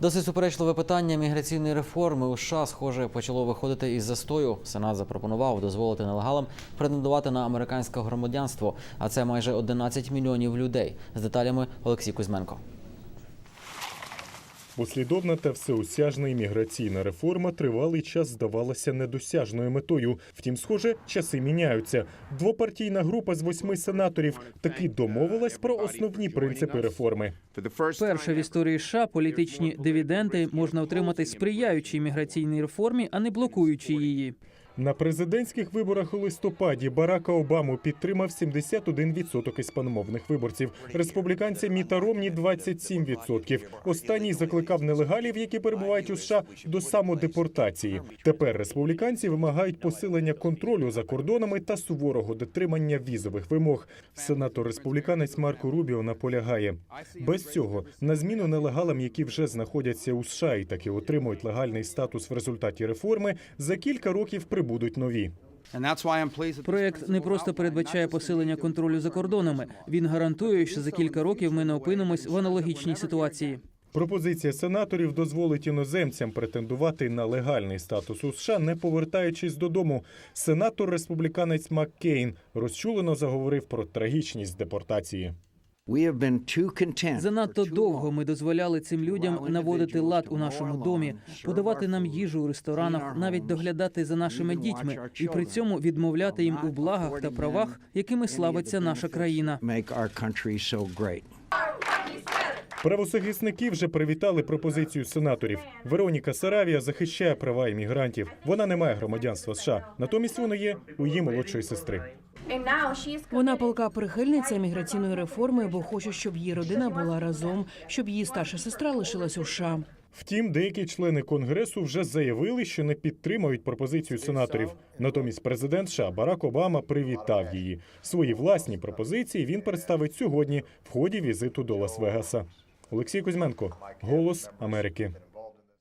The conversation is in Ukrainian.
Досить суперечливе питання міграційної реформи у США, схоже, почало виходити із застою. Сенат запропонував дозволити нелегалам претендувати на американське громадянство, а це майже 11 мільйонів людей. З деталями Олексій Кузьменко. Послідовна та всеосяжна імміграційна реформа тривалий час здавалася недосяжною метою. Втім, схоже, часи міняються. Двопартійна група з восьми сенаторів таки домовилась про основні принципи реформи. Перше в історії США політичні дивіденди можна отримати сприяючи імміграційній реформі, а не блокуючи її. На президентських виборах у листопаді Барака Обаму підтримав 71% іспаномовних виборців. Республіканця Міта Ромні – 27%. Останній закликав нелегалів, які перебувають у США, до самодепортації. Тепер республіканці вимагають посилення контролю за кордонами та суворого дотримання візових вимог. Сенатор республіканець Марко Рубіо наполягає. Без цього на зміну нелегалам, які вже знаходяться у США і таки отримують легальний статус в результаті реформи, за кілька років прибудуть нові. Проект не просто передбачає посилення контролю за кордонами. Він гарантує, що за кілька років ми не опинимось в аналогічній ситуації. Пропозиція сенаторів дозволить іноземцям претендувати на легальний статус у США, не повертаючись додому. Сенатор республіканець Маккейн розчулено заговорив про трагічність депортації. Занадто довго ми дозволяли цим людям наводити лад у нашому домі, подавати нам їжу у ресторанах, навіть доглядати за нашими дітьми, і при цьому відмовляти їм у благах та правах, якими славиться наша країна. Правозахисники вже привітали пропозицію сенаторів. Вероніка Саравія захищає права іммігрантів. Вона не має громадянства США, натомість воно є у її молодшої сестри. Вона палка прихильниця міграційної реформи, бо хоче, щоб її родина була разом, щоб її старша сестра лишилась у США. Втім, деякі члени конгресу вже заявили, що не підтримають пропозицію сенаторів. Натомість президент США Барак Обама привітав її. Свої власні пропозиції він представить сьогодні в ході візиту до Лас-Вегаса. Олексій Кузьменко, Голос Америки.